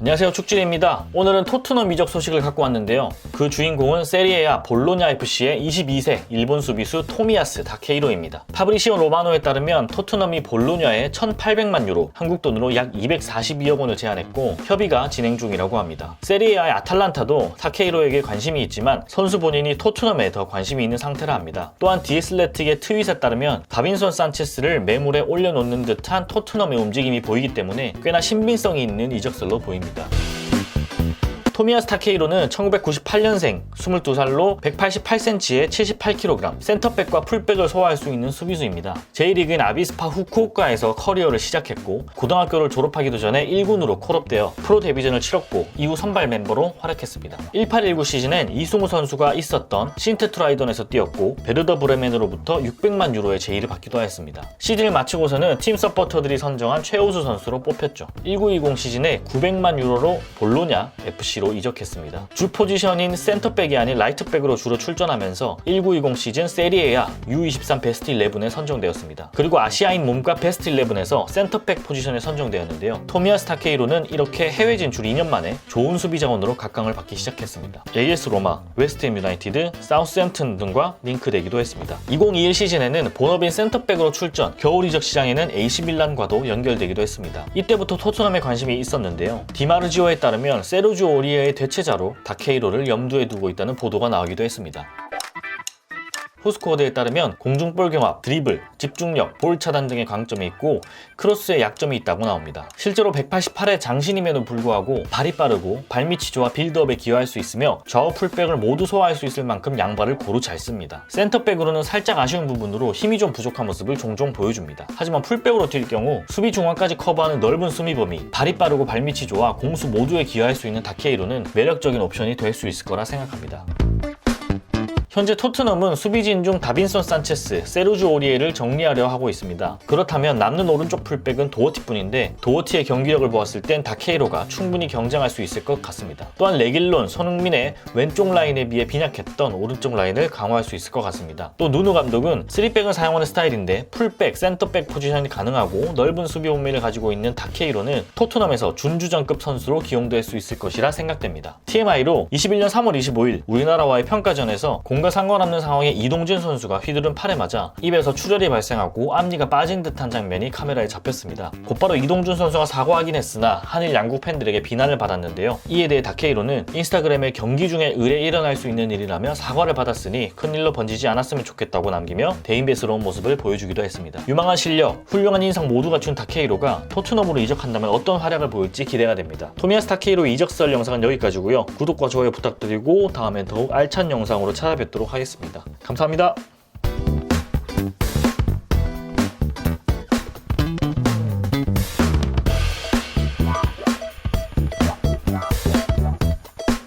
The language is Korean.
안녕하세요 축진입니다. 오늘은 토트넘 이적 소식을 갖고 왔는데요. 그 주인공은 세리에아 볼로냐 FC의 22세 일본 수비수 토미야스 다케이로입니다. 파브리시오 로마노에 따르면 토트넘이 볼로냐에 1,800만 유로, 한국 돈으로 약 242억 원을 제안했고 협의가 진행 중이라고 합니다. 세리에아의 아탈란타도 타케이로에게 관심이 있지만 선수 본인이 토트넘에 더 관심이 있는 상태라 합니다. 또한 디에슬레틱의 트윗에 따르면 다빈손 산체스를 매물에 올려놓는 듯한 토트넘의 움직임이 보이기 때문에 꽤나 신빙성이 있는 이적설로 보입니다. た。 토미야 스 타케이로는 1998년생, 22살로 188cm에 78kg, 센터백과 풀백을 소화할 수 있는 수비수입니다. J리그인 아비스파 후쿠오카에서 커리어를 시작했고 고등학교를 졸업하기도 전에 1군으로 콜업되어 프로 데뷔전을 치렀고 이후 선발 멤버로 활약했습니다. 1819 시즌엔 이승우 선수가 있었던 신테트라이던에서 뛰었고 베르더 브레멘으로부터 600만 유로의 제의를 받기도 하였습니다. 시즌을 마치고서는 팀 서포터들이 선정한 최우수 선수로 뽑혔죠. 1920 시즌에 900만 유로로 볼로냐 FC로 이적했습니다. 주 포지션인 센터백이 아닌 라이트백으로 주로 출전하면서 1920 시즌 세리에야 U23 베스트 11에 선정되었습니다. 그리고 아시아인 몸값 베스트 11에서 센터백 포지션에 선정되었는데요. 토미아스 타케이로는 이렇게 해외 진출 2년 만에 좋은 수비 자원으로 각광을 받기 시작했습니다. AS 로마, 웨스트햄 유나이티드, 사우스햄튼 등과 링크되기도 했습니다. 2021 시즌에는 본업인 센터백으로 출전, 겨울 이적 시장에는 AC 밀란과도 연결되기도 했습니다. 이때부터 토트넘에 관심이 있었는데요. 디마르지오에 따르면 세르주 오리에 의 대체자로 다케이로를 염두에 두고 있다는 보도가 나오기도 했습니다. 후스코어드에 따르면 공중볼 경합, 드리블, 집중력, 볼 차단 등의 강점이 있고 크로스의 약점이 있다고 나옵니다. 실제로 188의 장신임에도 불구하고 발이 빠르고 발밑이 좋아 빌드업에 기여할 수 있으며 좌우 풀백을 모두 소화할 수 있을 만큼 양발을 고루 잘 씁니다. 센터백으로는 살짝 아쉬운 부분으로 힘이 좀 부족한 모습을 종종 보여줍니다. 하지만 풀백으로 뛸 경우 수비 중앙까지 커버하는 넓은 수비 범위, 발이 빠르고 발밑이 좋아 공수 모두에 기여할 수 있는 다케이로는 매력적인 옵션이 될 수 있을 거라 생각합니다. 현재 토트넘은 수비진 중 다빈손 산체스, 세르주 오리에를 정리하려 하고 있습니다. 그렇다면 남는 오른쪽 풀백은 도어티뿐인데 도어티의 경기력을 보았을 땐 다케이로가 충분히 경쟁할 수 있을 것 같습니다. 또한 레길론, 손흥민의 왼쪽 라인에 비해 빈약했던 오른쪽 라인을 강화할 수 있을 것 같습니다. 또 누누 감독은 3백을 사용하는 스타일인데 풀백, 센터백 포지션이 가능하고 넓은 수비 본미를 가지고 있는 다케이로는 토트넘에서 준주전급 선수로 기용될 수 있을 것이라 생각됩니다. TMI로 21년 3월 25일 우리나라와의 평가전에서 공과 상관없는 상황에 이동진 선수가 휘두른 팔에 맞아 입에서 출혈이 발생하고 앞니가 빠진 듯한 장면이 카메라에 잡혔습니다. 곧바로 이동준 선수가 사과하긴 했으나 한일 양국 팬들에게 비난을 받았는데요. 이에 대해 다케이로는 인스타그램에 경기 중에 의뢰 일어날 수 있는 일이라며 사과를 받았으니 큰일로 번지지 않았으면 좋겠다고 남기며 대인배스러운 모습을 보여주기도 했습니다. 유망한 실력, 훌륭한 인상 모두 갖춘 다케이로가 토트넘으로 이적한다면 어떤 활약을 보일지 기대가 됩니다. 토미아스 다케이로 이적설 영상은 여기까지고요. 구독과 좋아요 부탁드리고 다음엔 더욱 알찬 영상으로 찾아 뵙도록 하겠습니다. 감사합니다.